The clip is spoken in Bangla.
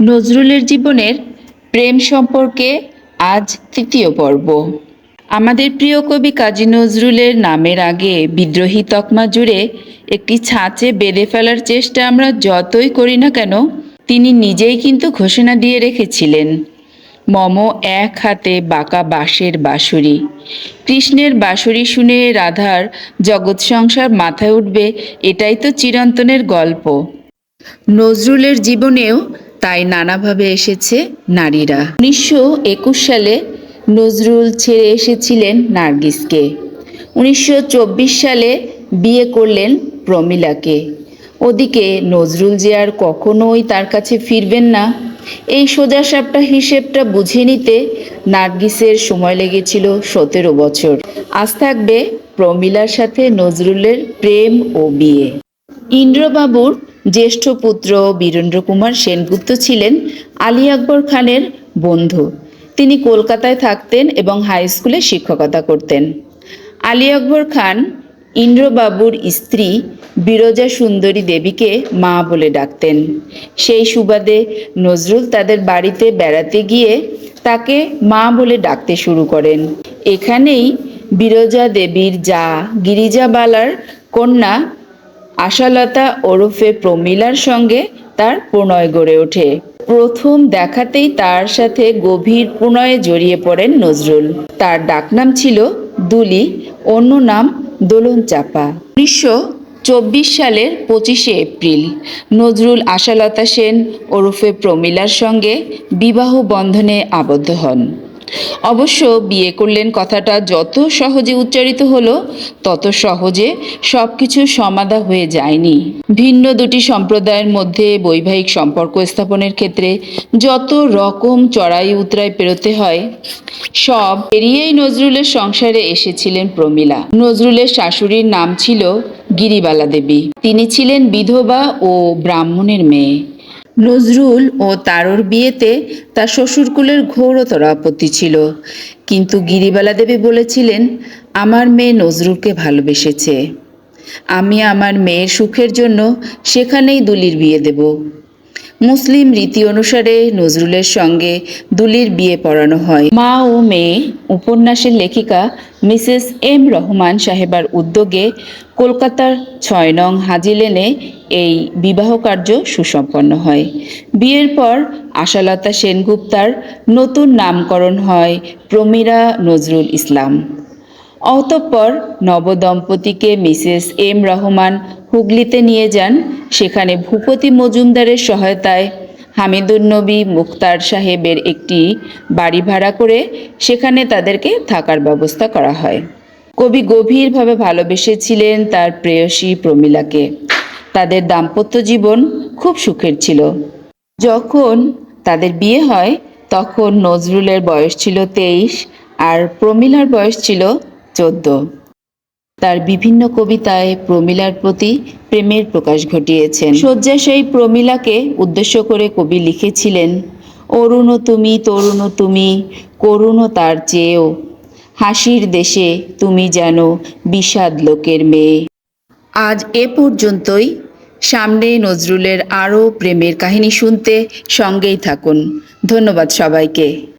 নজরুলের জীবনের প্রেম সম্পর্কে আজ তৃতীয় পর্ব। আমাদের প্রিয় কবি কাজী নজরুলের নামের আগে বিদ্রোহী তকমা জুড়ে একটি ছাঁচে বেঁধে ফেলার চেষ্টা আমরা যতই করি না কেন, তিনি নিজেই কিন্তু ঘোষণা দিয়ে রেখেছিলেন, মম এক হাতে বাঁকা বাঁশের বাঁশুরি। কৃষ্ণের বাঁশুরি শুনে রাধার জগৎ সংসার মাথায় উঠবে, এটাই তো চিরন্তনের গল্প। নজরুলের জীবনেও তাই নানাভাবে এসেছে নারীরা। উনিশশো একুশ সালে নজরুল ছেড়ে এসেছিলেন নার্গিসকে। উনিশশো চব্বিশ সালে বিয়ে করলেন প্রমিলাকে। ওদিকে নজরুল যে আর কখনোই তার কাছে ফিরবেন না, এই সোজাসাপটা হিসেবটা বুঝে নিতে নার্গিসের সময় লেগেছিল সতেরো বছর। আজ থাকবে প্রমিলার সাথে নজরুলের প্রেম ও বিয়ে। ইন্দ্রবাবুর জ্যেষ্ঠ পুত্র বীরেন্দ্র কুমার সেনগুপ্ত ছিলেন আলী আকবর খানের বন্ধু। তিনি কলকাতায় থাকতেন এবং হাই স্কুলে শিক্ষকতা করতেন। আলী আকবর খান ইন্দ্রবাবুর স্ত্রী বিরজা সুন্দরী দেবীকে মা বলে ডাকতেন। সেই সুবাদে নজরুল তাদের বাড়িতে বেড়াতে গিয়ে তাকে মা বলে ডাকতে শুরু করেন। এখানেই বিরজা দেবীর যা গিরিজাবালার কন্যা আশালতা ওরফে প্রমিলার সঙ্গে তার প্রণয় গড়ে ওঠে। প্রথম দেখাতেই তার সাথে গভীর প্রণয়ে জড়িয়ে পড়েন নজরুল। তার ডাকনাম ছিল দুলি, অন্য নাম দোলন চাপা উনিশশো চব্বিশ সালের পঁচিশে এপ্রিল, নজরুল আশালতা সেন ওরফে প্রমিলার সঙ্গে বিবাহ বন্ধনে আবদ্ধ হন। অবশ্য বিয়ে করলেন কথাটা যত সহজে উচ্চারিত হলো, তত সহজে সব কিছু সমাধা হয়ে যায়নি। ভিন্ন দুটি সম্প্রদায়ের মধ্যে বৈবাহিক সম্পর্ক স্থাপনের ক্ষেত্রে যত রকম চড়াই উতরাই পেরোতে হয়, সব এড়িয়েই নজরুলের সংসারে এসেছিলেন প্রমীলা। নজরুলের শাশুড়ির নাম ছিল গিরিবালা দেবী। তিনি ছিলেন বিধবা ও ব্রাহ্মণের মেয়ে। নজরুল ও তারর বিয়েতে তার শ্বশুরকুলের ঘোরতর আপত্তি ছিল। কিন্তু গিরিবালা দেবী বলেছিলেন, আমার মেয়ে নজরুলকে ভালোবেসেছে। আমি আমার মেয়ের সুখের জন্য সেখানেই দুলির বিয়ে দেব। মুসলিম রীতি অনুসারে নজরুলের সঙ্গে দুলির বিয়ে পড়ানো হয়। মা ও মেয়ে, উপন্যাসের লেখিকা মিসেস এম রহমান সাহেবার উদ্যোগে কলকাতার ছয় নং হাজি লেনে এই বিবাহ কার্য সুসম্পন্ন হয়। বিয়ের পর আশালতা সেনগুপ্তার নতুন নামকরণ হয় প্রমীরা নজরুল ইসলাম। অতঃপর নবদম্পতিকে মিসেস এম রহমান হুগলিতে নিয়ে যান। সেখানে ভূপতি মজুমদারের সহায়তায় হামিদুল নবী মুক্তার সাহেবের একটি বাড়ি ভাড়া করে সেখানে তাদেরকে থাকার ব্যবস্থা করা হয়। কবি গভীরভাবে ভালোবেসেছিলেন তার প্রেয়সী প্রমীলাকে। তাদের দাম্পত্য জীবন খুব সুখের ছিল। যখন তাদের বিয়ে হয়, তখন নজরুলের বয়স ছিল তেইশ আর প্রমীলার বয়স ছিল চোদ্দ। তার বিভিন্ন কবিতায় প্রমীলার প্রতি প্রেমের প্রকাশ ঘটিয়েছেন। শয্যাশায়ী প্রমীলাকে উদ্দেশ্য করে কবি লিখেছিলেন, অরুণ তুমি, তরুণ তুমি, করুণ তার চেয়েও। হাসির দেশে তুমি যেন বিষাদ লোকের মেয়ে। আজ এ পর্যন্তই। সামনে নজরুলের আরও প্রেমের কাহিনী শুনতে সঙ্গেই থাকুন। ধন্যবাদ সবাইকে।